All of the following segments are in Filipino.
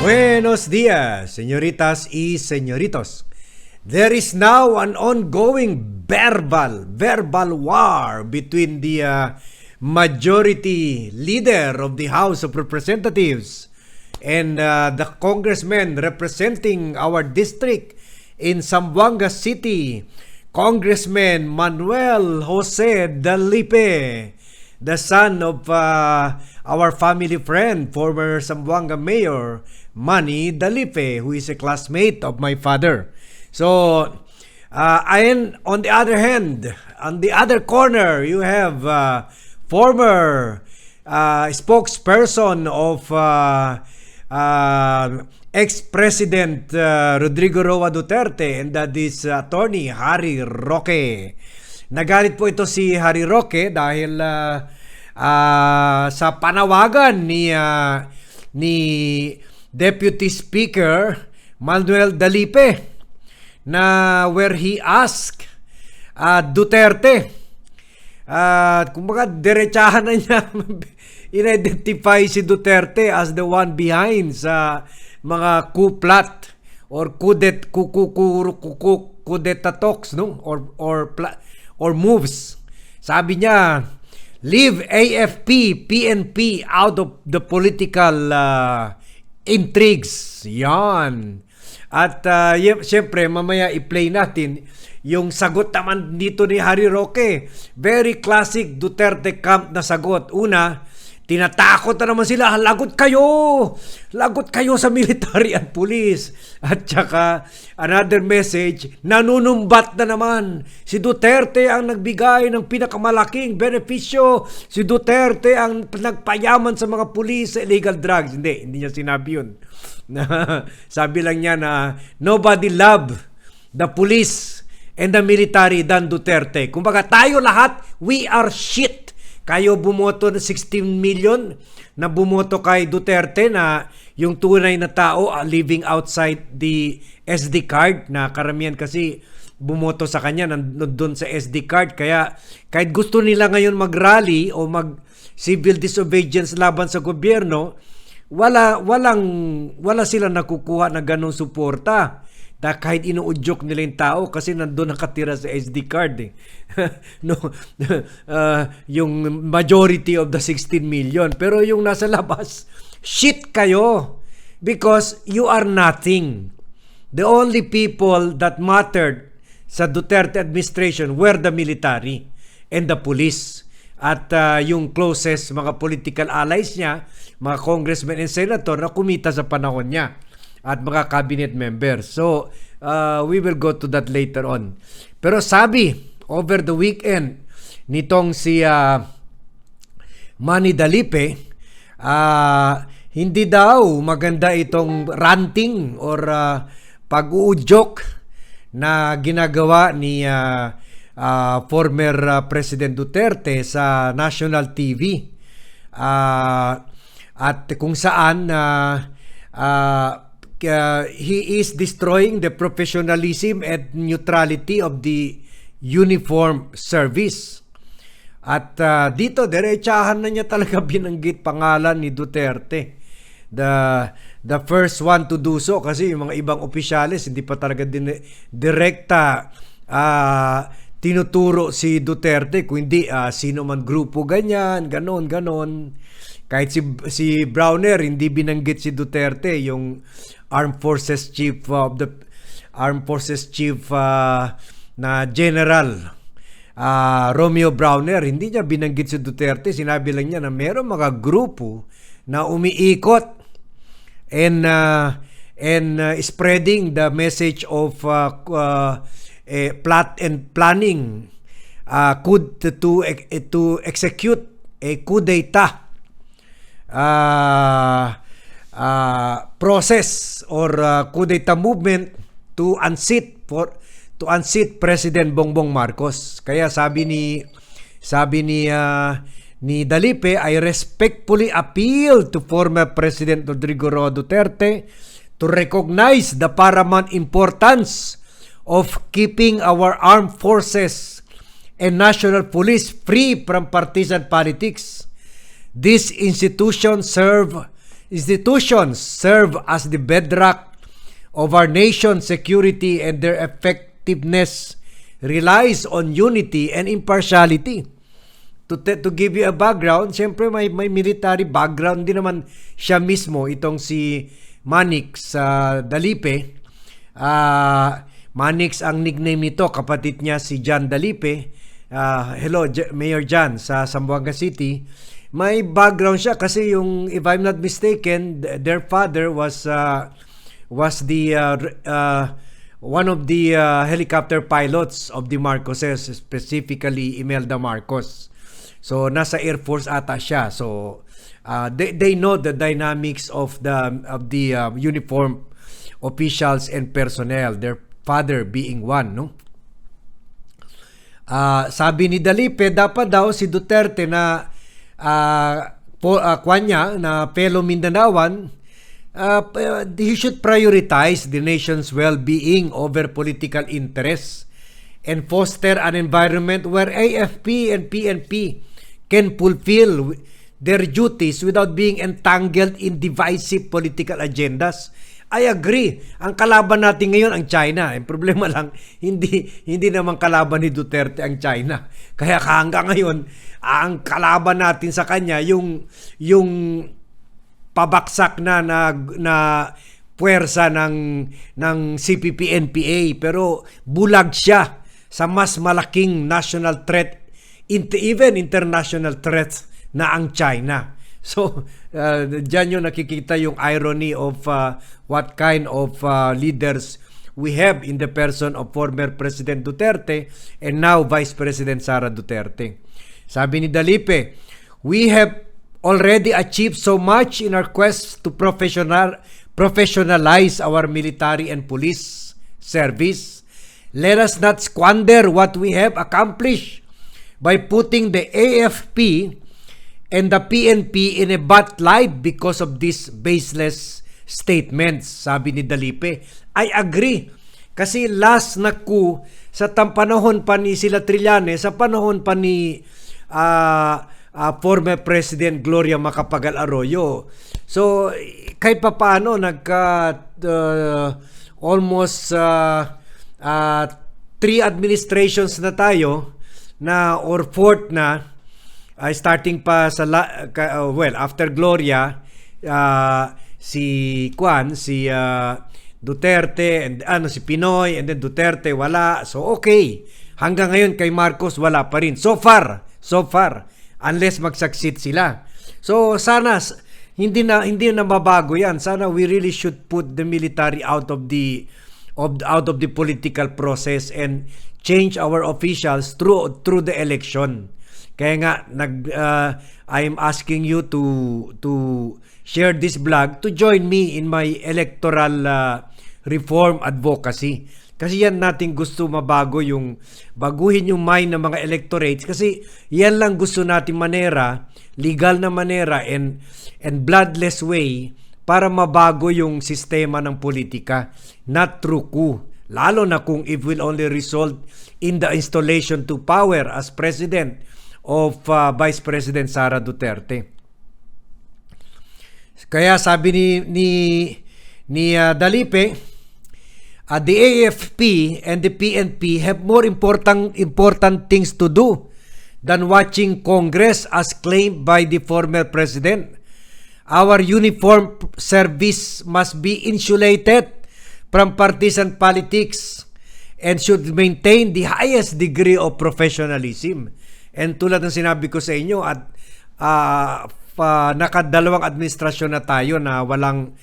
Buenos días, señoritas y señoritos. There is now an ongoing verbal, verbal war between the uh, majority leader of the House of Representatives and uh, the congressman representing our district in Zamboanga City, Congressman Manuel Jose Dalipe, the son of uh, our family friend, former Zamboanga Mayor Manny Dalipe, who is a classmate of my father. So, uh, and on the other hand, on the other corner, you have uh, former uh, spokesperson of uh, uh, ex-president uh, Rodrigo Roa Duterte and that is attorney Harry Roque. Nagalit po ito si Harry Roque dahil uh, uh, sa panawagan ni uh, ni Deputy Speaker Manuel Dalipe na where he asked uh, Duterte. Uh, kumbaga diretsahan na niya in-identify si Duterte as the one behind sa mga coup plot or kudet kudeta talks no? Or or or moves sabi niya leave AFP PNP out of the political uh, intrigues yan at uh, syempre, mamaya i-play natin yung sagot naman dito ni Harry Roque. Very classic Duterte camp na sagot. Una, tinatakot na naman sila, lagot kayo! Lagot kayo sa military at police. At saka, another message, nanunumbat na naman. Si Duterte ang nagbigay ng pinakamalaking benepisyo. Si Duterte ang nagpayaman sa mga police sa illegal drugs. Hindi, hindi niya sinabi yun sabi lang niya na nobody love the police and the military than Duterte. Kumbaga tayo lahat, we are shit. Kayo bumoto ng 16 million na bumoto kay Duterte na yung tunay na tao uh, living outside the SD card na karamihan kasi bumoto sa kanya nandun sa SD card. Kaya kahit gusto nila ngayon mag-rally o mag civil disobedience laban sa gobyerno, wala walang wala sila nakukuha na ganong suporta. Da kahit inuudyok nila yung tao kasi nandoon nakatira sa SD card eh. no, uh, yung majority of the 16 million. Pero yung nasa labas, shit kayo. Because you are nothing. The only people that mattered sa Duterte administration were the military and the police at uh, yung closest mga political allies niya, mga congressmen and senator na kumita sa panahon niya at mga cabinet members. So, uh, we will go to that later on. Pero sabi, over the weekend, nitong si uh, Manny Dalipe, uh, hindi daw maganda itong ranting or uh, pag-uudyok na ginagawa ni uh, uh, former uh, President Duterte sa national TV. Uh, at kung saan uh, uh, uh, he is destroying the professionalism and neutrality of the uniform service. At uh, dito, diretsahan na niya talaga binanggit pangalan ni Duterte. The, the first one to do so kasi yung mga ibang opisyalis hindi pa talaga din, direkta uh, tinuturo si Duterte kundi uh, sino man grupo ganyan, ganon, ganon. Kahit si, si Browner, hindi binanggit si Duterte, yung Armed Forces Chief of the Armed Forces Chief uh, na General uh, Romeo Browner, hindi niya binanggit si Duterte, sinabi lang niya na meron mga grupo na umiikot and uh, and uh, spreading the message of uh, uh, eh, plot and planning uh, could to, to to execute a coup d'etat. Uh, uh, process or uh, coup d'etat movement to unseat for to unseat President Bongbong Marcos. Kaya sabi ni sabi ni uh, ni Dalipe, I respectfully appeal to former President Rodrigo Roa Duterte to recognize the paramount importance of keeping our armed forces and national police free from partisan politics. These institutions serve institutions serve as the bedrock of our nation's security and their effectiveness relies on unity and impartiality. To, to give you a background, siyempre may, may military background din naman siya mismo, itong si Manix sa Dalipe. Ah, Manix ang nickname nito, kapatid niya si John Dalipe. Ah, hello, J- Mayor John sa Zamboanga City. May background siya kasi yung, if I'm not mistaken, th- their father was uh, was the uh, uh, one of the uh, helicopter pilots of the Marcoses, specifically Imelda Marcos. So nasa Air Force ata siya. So uh, they they know the dynamics of the of the uh, uniform officials and personnel. Their father being one, no? Ah, sabi ni Dalipe, dapat daw si Duterte na uh, po, ah, kwan niya, na fellow Mindanaoan, uh, he should prioritize the nation's well-being over political interests and foster an environment where AFP and PNP can fulfill their duties without being entangled in divisive political agendas. I agree. Ang kalaban natin ngayon ang China. Ang problema lang, hindi hindi naman kalaban ni Duterte ang China. Kaya hanggang ngayon, ang kalaban natin sa kanya yung yung pabaksak na na, na puwersa ng ng CPP NPA pero bulag siya sa mas malaking national threat even international threat na ang China. So, uh, dyan yung nakikita yung irony of uh, what kind of uh, leaders we have in the person of former President Duterte and now Vice President Sara Duterte. Sabi ni Dalipe, we have already achieved so much in our quest to professional professionalize our military and police service. Let us not squander what we have accomplished by putting the AFP and the PNP in a bad light because of these baseless statements, sabi ni Dalipe. I agree. Kasi last na coup sa tam panahon pa ni sila Trillanes, sa panahon pa ni ah, ah, former President Gloria Macapagal Arroyo. So, kahit pa paano, nagka uh, almost uh, uh, three administrations na tayo na or fourth na uh, starting pa sa la- uh, well after Gloria uh, si Kwan si uh, Duterte and ano si Pinoy and then Duterte wala. So okay. Hanggang ngayon kay Marcos wala pa rin. So far so far unless mag-succeed sila. So sana hindi na hindi na mabago yan. Sana we really should put the military out of the of out of the political process and change our officials through through the election kaya nga nag uh, I'm asking you to to share this blog to join me in my electoral uh, reform advocacy. Kasi yan natin gusto mabago yung baguhin yung mind ng mga electorates kasi yan lang gusto natin manera, legal na manera and and bloodless way para mabago yung sistema ng politika, not through coup. Lalo na kung it will only result in the installation to power as president of uh, Vice President Sara Duterte. Kaya sabi ni ni ni uh, Dalipe, uh, the AFP and the PNP have more important important things to do than watching Congress as claimed by the former president. Our uniform service must be insulated from partisan politics and should maintain the highest degree of professionalism. And tulad ng sinabi ko sa inyo at ah, pa, nakadalawang administrasyon na tayo na walang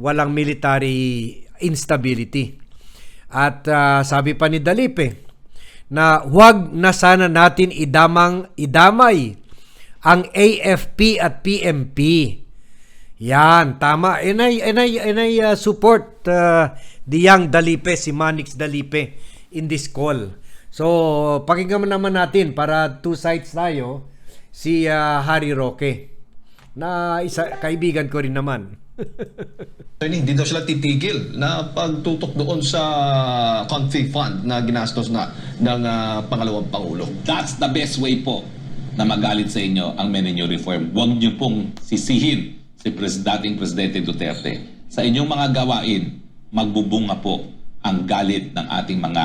walang military instability. At ah, sabi pa ni Dalipe na huwag na sana natin idamang idamay ang AFP at PMP. Yan, tama. And I, and I, and I uh, support uh, young Dalipe, si Manix Dalipe in this call. So, pakinggan naman natin para two sides tayo si uh, Harry Roque na isa kaibigan ko rin naman. Hindi daw sila titigil na pagtutok doon sa config fund na ginastos na ng ah, pangalawang pangulo. That's the best way po na magalit sa inyo ang Menenyo Reform. Huwag niyo pong sisihin si pres dating Presidente Duterte, sa inyong mga gawain, magbubunga po ang galit ng ating mga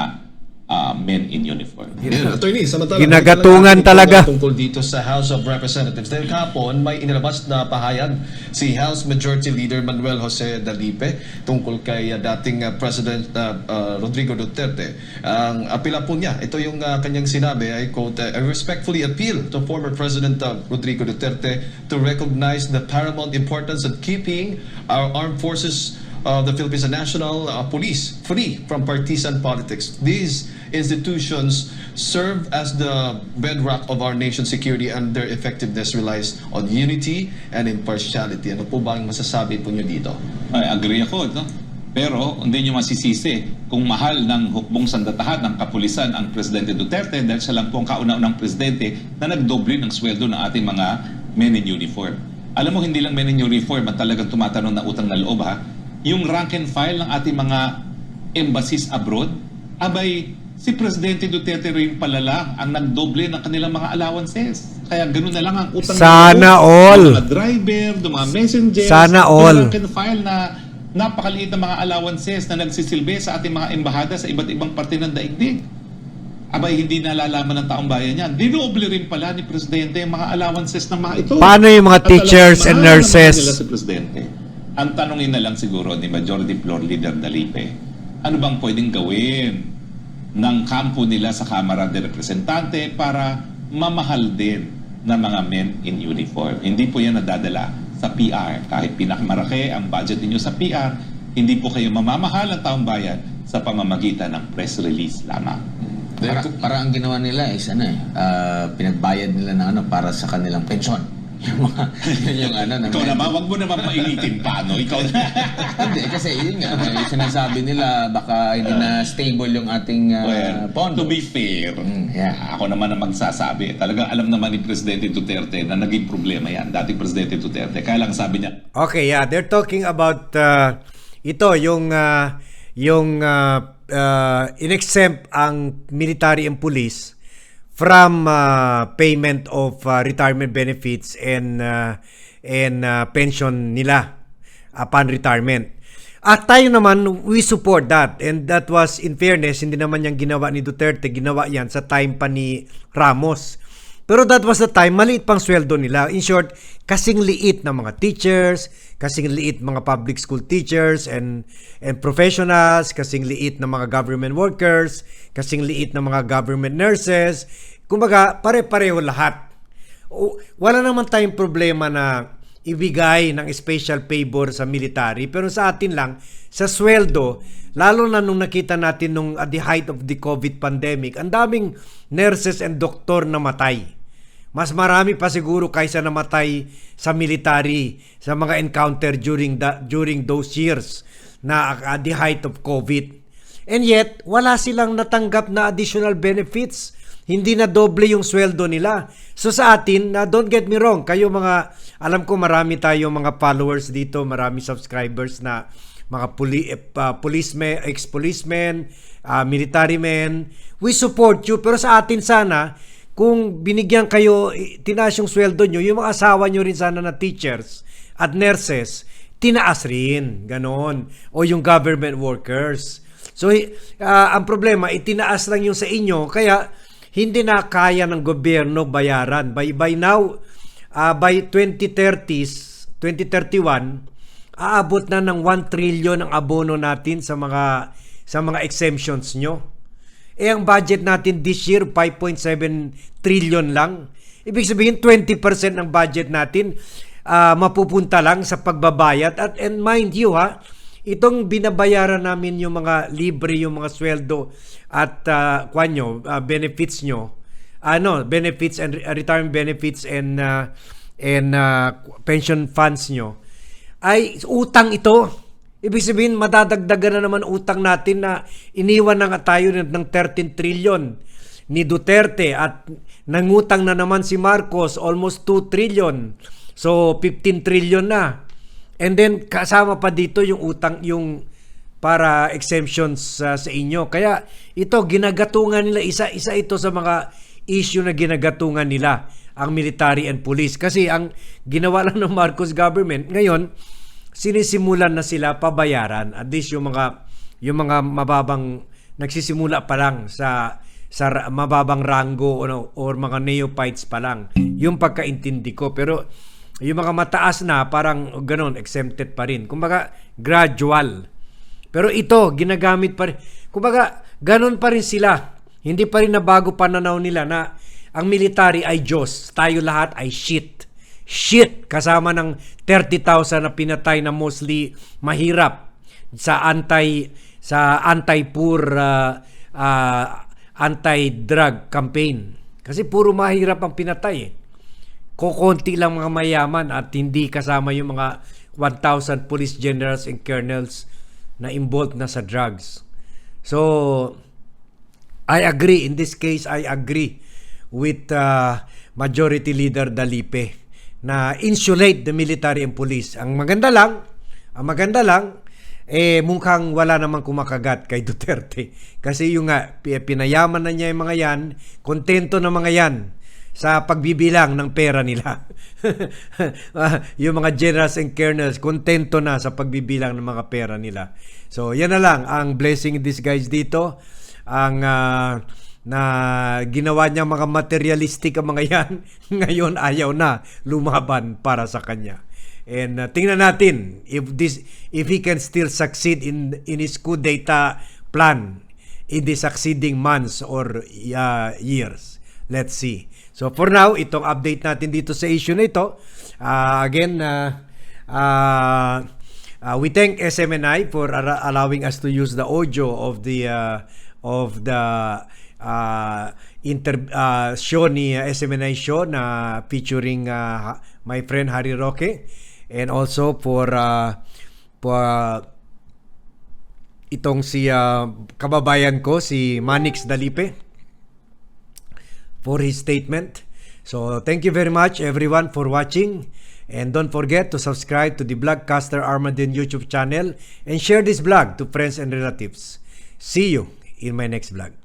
ah, men in uniform. Yeah, attorney, samantala, Ginagatungan talaga. Tungkol dito sa House of Representatives. Dahil kahapon, may inilabas na pahayag si House Majority Leader Manuel Jose Dalipe tungkol kay uh, dating uh, President uh, uh, Rodrigo Duterte. Ang apela po niya, ito yung uh, kanyang sinabi, I quote, uh, I respectfully appeal to former President uh, Rodrigo Duterte to recognize the paramount importance of keeping our armed forces of the Philippines National uh, Police free from partisan politics. These institutions serve as the bedrock of our nation's security and their effectiveness relies on unity and impartiality. Ano po ba ang masasabi po niyo dito? Ay, agree ako, no? Pero hindi nyo masisisi kung mahal ng hukbong sandatahan ng kapulisan ang Presidente Duterte dahil siya lang po ang kauna-unang presidente na nagdoble ng sweldo ng ating mga men in uniform. Alam mo, hindi lang men in uniform at talagang tumatanong na utang na loob ha. Yung rank and file ng ating mga embassies abroad, abay, si Presidente Duterte rin palala ang nagdoble ng kanilang mga allowances. Kaya ganoon na lang ang utang Sana na loob all. ng mga driver, ng mga messengers, Sana all. rank and file na napakaliit na mga allowances na nagsisilbi sa ating mga embahada sa iba't ibang parte ng daigdig. Abay, hindi nalalaman ng taong bayan yan. Dinoble rin pala ni Presidente yung mga allowances ng mga ito. Paano yung mga At teachers and mahal nurses? nila si Presidente. Ang tanongin na lang siguro ni Majority Floor Leader Dalipe, ano bang pwedeng gawin ng kampo nila sa Kamara de Representante para mamahal din ng mga men in uniform. Hindi po yan nadadala sa PR. Kahit pinakamaraki ang budget ninyo sa PR, hindi po kayo mamamahal ang taong bayan sa pamamagitan ng press release lamang. Para, para ang ginawa nila is ano eh, ah, pinagbayad nila ng ano para sa kanilang pensyon. Yung mga, yun yung ano. na- Ikaw naman, wag mo naman painitin pa, no? Ikaw na. Hindi, kasi yun nga, may sinasabi nila baka hindi na stable yung ating ah, well, pondo. to be fair, Mm, yeah. ako naman ang magsasabi. Talagang alam naman ni Presidente Duterte na naging problema yan. Dating Presidente Duterte. Kaya lang sabi niya, Okay, yeah, they're talking about uh, ito yung uh, yung uh, uh, inexempt ang military and police from uh, payment of uh, retirement benefits and uh, and uh, pension nila upon retirement. At tayo naman, we support that. And that was, in fairness, hindi naman yung ginawa ni Duterte. Ginawa yan sa time pa ni Ramos. Pero that was the time, maliit pang sweldo nila. In short, kasing liit ng mga teachers, kasing liit mga public school teachers and and professionals, kasing liit ng mga government workers, kasing liit ng mga government nurses. Kumbaga, pare-pareho lahat. O, wala naman tayong problema na ibigay ng special favor sa military pero sa atin lang sa sweldo lalo na nung nakita natin nung at the height of the COVID pandemic ang daming nurses and doktor na matay mas marami pa siguro kaysa namatay sa military sa mga encounter during the, during those years na at the height of COVID and yet wala silang natanggap na additional benefits hindi na doble yung sweldo nila. So sa atin, na don't get me wrong, kayo mga, alam ko marami tayo mga followers dito, marami subscribers na mga puli, uh, policemen, ex-policemen, uh, military men. We support you, pero sa atin sana, kung binigyan kayo, tinaas yung sweldo nyo, yung mga asawa nyo rin sana na teachers at nurses, tinaas rin, ganon. O yung government workers. So, uh, ang problema, itinaas lang yung sa inyo, kaya hindi na kaya ng gobyerno bayaran. By, by now, uh, by 2030s, 2031, aabot na ng 1 trillion ang abono natin sa mga sa mga exemptions nyo. Eh ang budget natin this year 5.7 trillion lang. Ibig sabihin 20% ng budget natin uh, mapupunta lang sa pagbabayad. At and mind you ha, itong binabayaran namin yung mga libre yung mga sweldo at uh, kwanyo, uh, benefits nyo. Ano benefits and uh, retirement benefits and uh, and uh, pension funds nyo. Ay utang ito ibig sabihin madadagdagan na naman utang natin na iniwan na nga tayo ng 13 trillion ni Duterte at nangutang na naman si Marcos almost 2 trillion so 15 trillion na And then kasama pa dito yung utang yung para exemptions uh, sa inyo. Kaya ito ginagatungan nila isa isa ito sa mga issue na ginagatungan nila. ang military and police. Kasi ang ginawa lang ng Marcos government, ngayon, sinisimulan na sila pabayaran. At least yung mga, yung mga mababang, nagsisimula pa lang sa sa mababang rango o, no, or mga neophytes pa lang. Yung pagkaintindi ko. Pero yung mga mataas na, parang ganun, exempted pa rin. Kumbaga, gradual. Pero ito, ginagamit pa rin. Kumbaga, ganun pa rin sila. Hindi pa rin nabago pananaw nila na ang military ay Diyos. Tayo lahat ay shit. Shit! Kasama ng 30,000 na pinatay na mostly mahirap sa anti sa anti-poor uh, uh, anti-drug campaign. Kasi puro mahirap ang pinatay eh. Kukunti lang mga mayaman at hindi kasama yung mga 1,000 police generals and colonels na involved na sa drugs. So, I agree. In this case, I agree with uh, Majority Leader Dalipe na insulate the military and police. Ang maganda lang, ang maganda lang, eh mukhang wala namang kumakagat kay Duterte. Kasi yung nga, pi- pinayaman na niya yung mga yan, kontento na mga yan sa pagbibilang ng pera nila. Ah, yung mga generals and colonels, kontento na sa pagbibilang ng mga pera nila. So, yan na lang ang blessing in disguise dito. Ang ah, na ginawa niya mga materialistic ang mga yan, ngayon ayaw na lumaban para sa kanya. And uh, tingnan natin if this if he can still succeed in in his coup d'etat plan in the succeeding months or uh, years. Let's see. So for now, itong update natin dito sa issue na ito. Uh, again, uh, uh, uh, we thank SMNI for allowing us to use the audio of the uh, of the uh, inter uh, show ni uh, SMNI show na featuring uh, my friend Harry Roque and also for uh, for itong si uh, kababayan ko si Manix Dalipe for his statement. So thank you very much everyone for watching and don't forget to subscribe to the Blogcaster Armadin YouTube channel and share this blog to friends and relatives. See you in my next vlog.